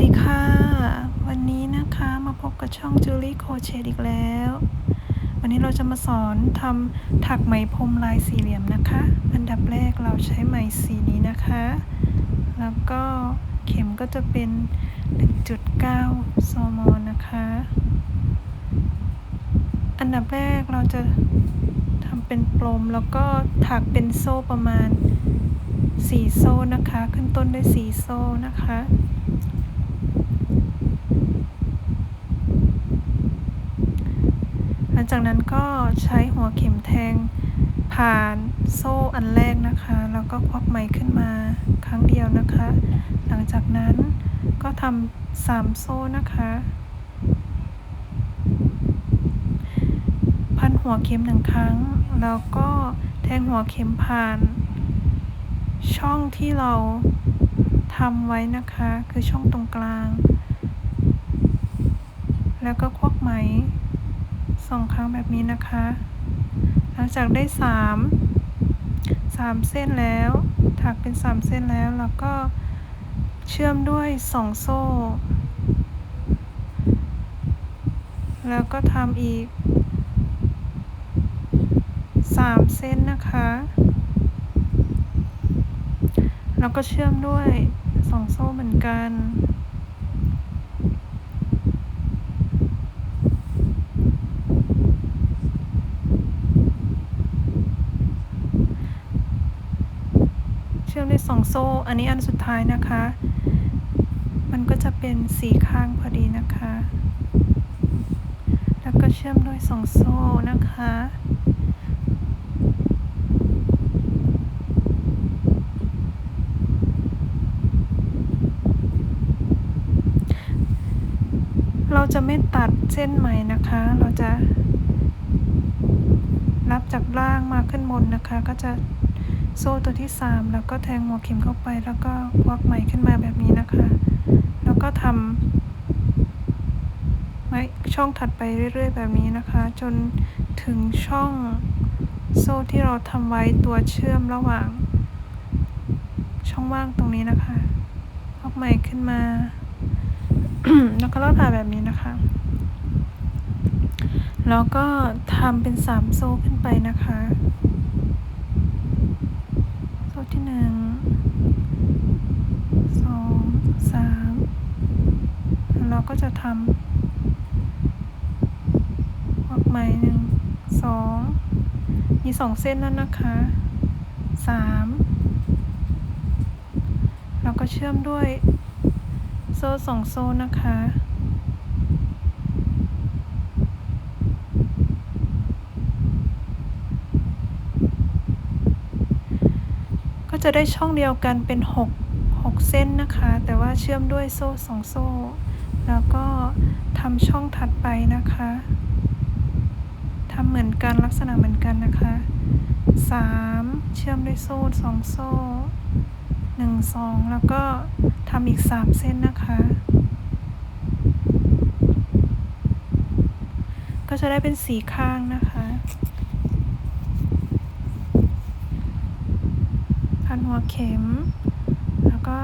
ดีค่ะ วันนี้นะคะมาพบกับช่อง Julie Crochet อีกแล้ว วันนี้เราจะมาสอนทำถักไหมพรมลายสี่เหลี่ยมนะคะ อันดับแรกเราใช้ไหมสีนี้นะคะ แล้วก็เข็มก็จะเป็น 1.9 โซมอนนะคะ อันดับแรกเราจะทำเป็นปลมแล้วก็ถักเป็นโซ่ประมาณ4โซ่นะคะ ขึ้นต้นด้วย4โซ่นะคะ ลังจากนั้นก็ใช้หัวเข็มแทงผ่านโซ่อันแรกนะคะ แล้วก็ควักไหมขึ้นมาครั้งเดียวนะคะ หลังจากนั้นก็ทำสามโซ่นะคะ พันหัวเข็มหนึ่งครั้ง แล้วก็แทงหัวเข็มผ่าน ช่องที่เราทำไว้นะคะ คือช่องตรงกลาง แล้วก็ควักไหม สองครั้งแบบนี้นะคะ หลังจากได้สามสามเส้นแล้ว ถักเป็นสามเส้นแล้วแล้วก็เชื่อมด้วยสองโซ่ แล้วก็ทำอีกสามเส้นนะคะ แล้วก็เชื่อมด้วยสองโซ่เหมือนกัน เชื่อมด้วย สองโซ่ อันนี้อันสุดท้ายนะคะ มันก็จะเป็นสีข้างพอดีนะคะ แล้วก็เชื่อมด้วยสองโซ่นะคะเราจะไม่ตัดเส้นไหมนะคะ เราจะรับจากล่างมาขึ้นบนนะคะ ก็จะ โซ่ตัวที่ 3 แล้วก็แทงหัวเข็มเข้าไป แล้วก็ควักไหมขึ้นมาแบบนี้นะคะ แล้วก็ทำไว้ช่องถัดไปเรื่อย ๆ แบบนี้นะคะ จนถึงช่องโซ่ที่เราทำไว้ตัวเชื่อมระหว่าง ช่องว่างตรงนี้นะคะควักไหมขึ้นมา แล้วก็ลอดผ่าแบบนี้นะคะ แล้วก็ทำเป็นสามโซ่ขึ้นไปนะคะ ที่หนึ่งสองสามแล้วเราก็จะทำออกไหม่หนึ่งสองมีสองเส้นแล้วนะคะสามแล้วก็เชื่อมด้วยโซ่สองโซ่นะคะ ก็ จะได้ช่องเดียวกันเป็น 6 6 เส้นนะคะ แต่ว่าเชื่อมด้วยโซ่สองโซ่ แล้วก็ทำช่องถัดไปนะคะทำเหมือนกันลักษณะเหมือนกันนะคะ 3 เชื่อมด้วยโซ่สองโซ่1 2 แล้วก็ทำอีก 3 เส้นนะคะ ก็จะได้เป็นสีข้างนะคะ พัน หัวเข็ม แล้วก็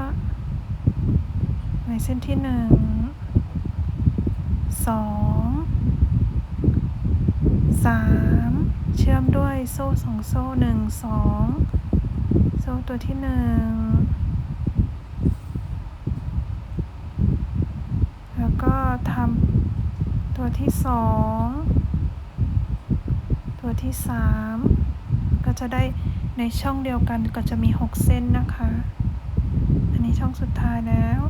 ในเส้นที่หนึ่งสองสามเชื่อมด้วยโซ่สองโซ่หนึ่งสองโซ่ตัวที่หนึ่งแล้วก็ทำตัวที่สองตัวที่สามก็จะได้ ในช่องเดียวกันก็จะมี 6 เส้นนะคะ อันนี้ช่องสุดท้ายแล้ว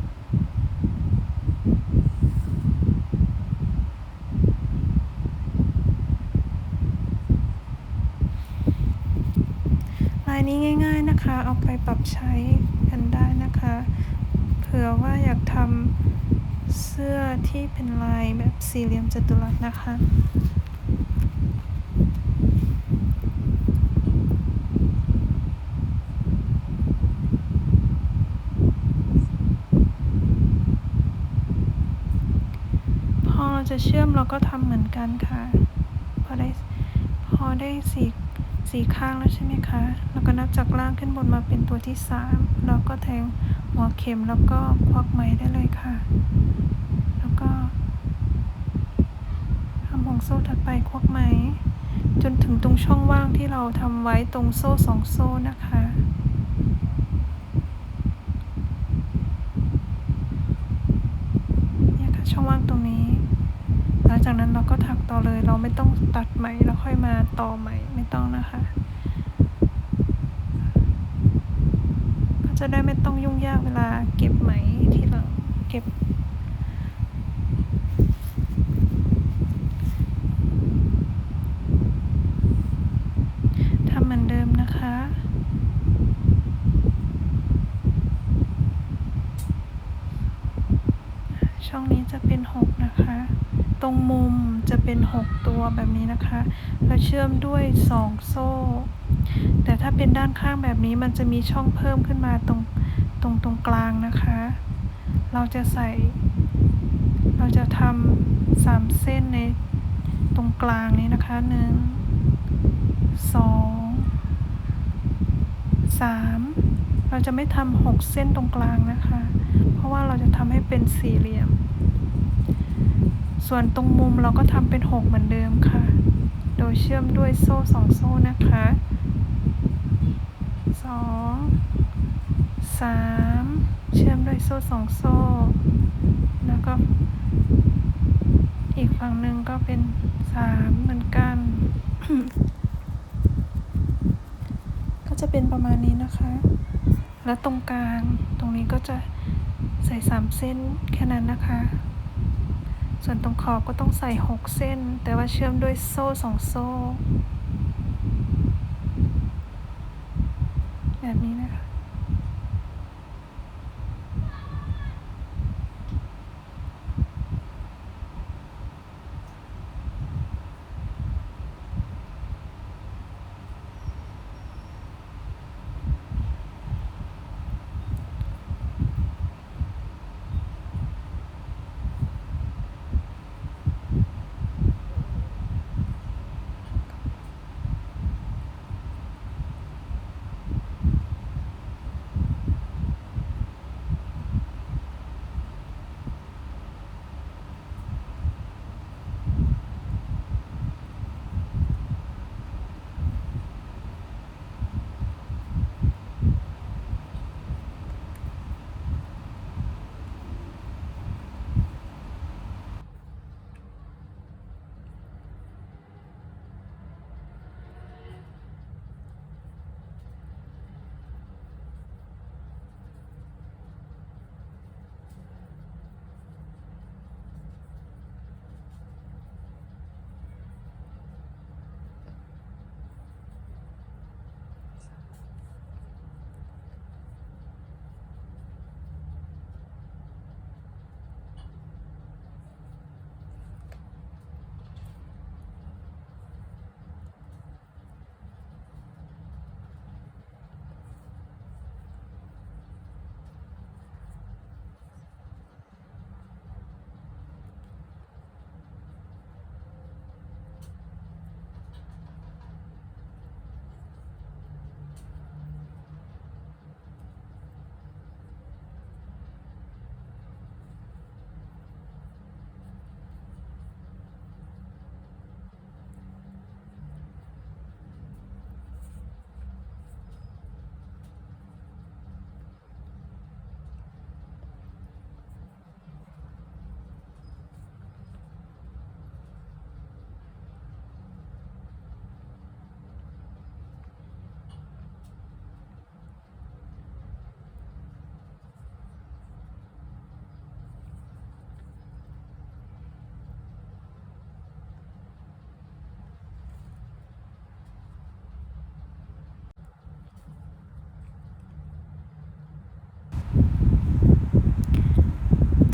ลายนี้ง่ายๆนะคะ เอาไปปรับใช้กันได้นะคะ เผื่อว่าอยากทำเสื้อที่เป็นลายแบบสี่เหลี่ยมจัตุรัสนะคะ จะเชื่อมเราก็ทำเหมือนกันค่ะ พอได้พอได้สี่สี่ข้างแล้วใช่ไหมคะ แล้วก็นับจากล่างขึ้นบนมาเป็นตัวที่สามเราก็แทงหัวเข็มแล้วก็ควักไหมได้เลยค่ะ แล้วก็ทำห่วงโซ่ถัดไปควักไหม จนถึงตรงช่องว่างที่เราทำไว้ตรงโซ่สองโซ่นะคะเนี่ยค่ะช่องว่างตรงนี้ จากนั้นเราก็ถักต่อเลย เราไม่ต้องตัดไหมแล้วค่อยมาต่อไหมไม่ต้องนะคะ ก็จะได้ไม่ต้องยุ่งยากเวลาเก็บไหมที่หลังเก็บทำเหมือนเดิมนะคะช่องนี้จะเป็นหกนะคะ ตรงมุมจะเป็นหกตัวแบบนี้นะคะ แล้วเชื่อมด้วยสองโซ่ แต่ถ้าเป็นด้านข้างแบบนี้มันจะมีช่องเพิ่มขึ้นมาตรงตรงตรงกลางนะคะ เราจะใส่ เราจะทำสามเส้นในตรงกลางนี้นะคะหนึ่งสองสามเราจะไม่ทำหกเส้นตรงกลางนะคะ เพราะว่าเราจะทำให้เป็นสี่เหลี่ยม ส่วนตรงมุมเราก็ทำเป็นหกเหมือนเดิมค่ะ โดยเชื่อมด้วยโซ่สองโซ่นะคะสองสามเชื่อมด้วยโซ่สองโซ่ แล้วก็ อีกฝั่งหนึ่งก็เป็นสามเหมือนกัน ก็จะเป็นประมาณนี้นะคะ แล้วตรงกลางตรงนี้ก็จะใส่สามเส้นแค่นั้นนะคะ ส่วนตรงขอบก็ต้องใส่หกเส้น แต่ว่าเชื่อมด้วยโซ่สองโซ่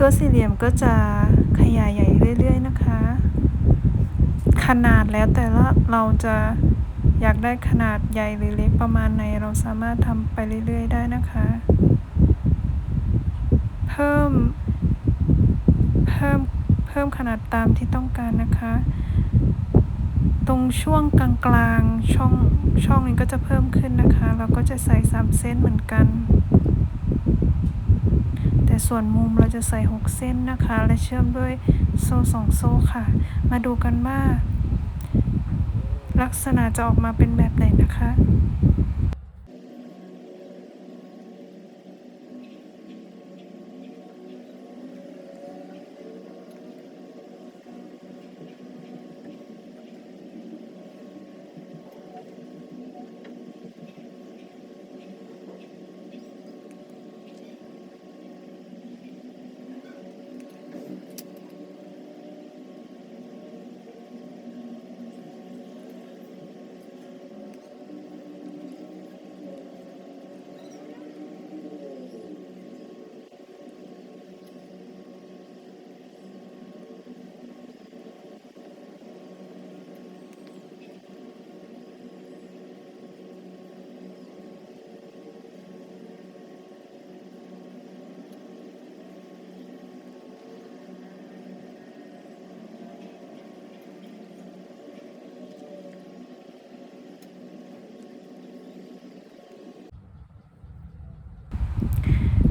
ตัวสี่เหลี่ยมก็จะขยายใหญ่เรื่อยๆนะคะ ขนาดแล้วแต่ละเราจะอยากได้ขนาดใหญ่หรือเล็กประมาณไหนเราสามารถทำไปเรื่อยๆ ได้นะคะ เพิ่ม เพิ่ม เพิ่มขนาดตามที่ต้องการนะคะ ตรงช่วงกลางๆช่องช่องนี้ก็จะเพิ่มขึ้นนะคะ เราก็จะใส่สามเส้นเหมือนกัน แต่ส่วนมุมเราจะใส่ 6 เส้นนะคะ และเชื่อมด้วยโซ่2โซ่ค่ะ มาดูกันว่า ลักษณะจะออกมาเป็นแบบไหนนะคะ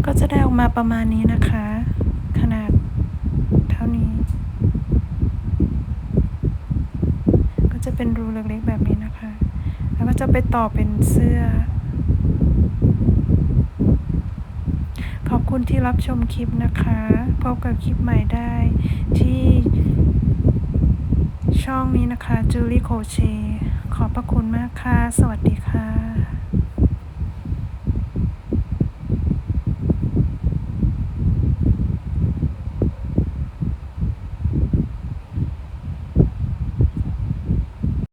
ก็จะได้ออกมาประมาณนี้นะคะ ขนาดเท่านี้ ก็จะเป็นรูเล็กๆแบบนี้นะคะ แล้วก็จะไปต่อเป็นเสื้อ ขอบคุณที่รับชมคลิปนะคะ พบกับคลิปใหม่ได้ที่ช่องนี้นะคะจูลี่โคเชขอบพระคุณมากค่ะ สวัสดีค่ะ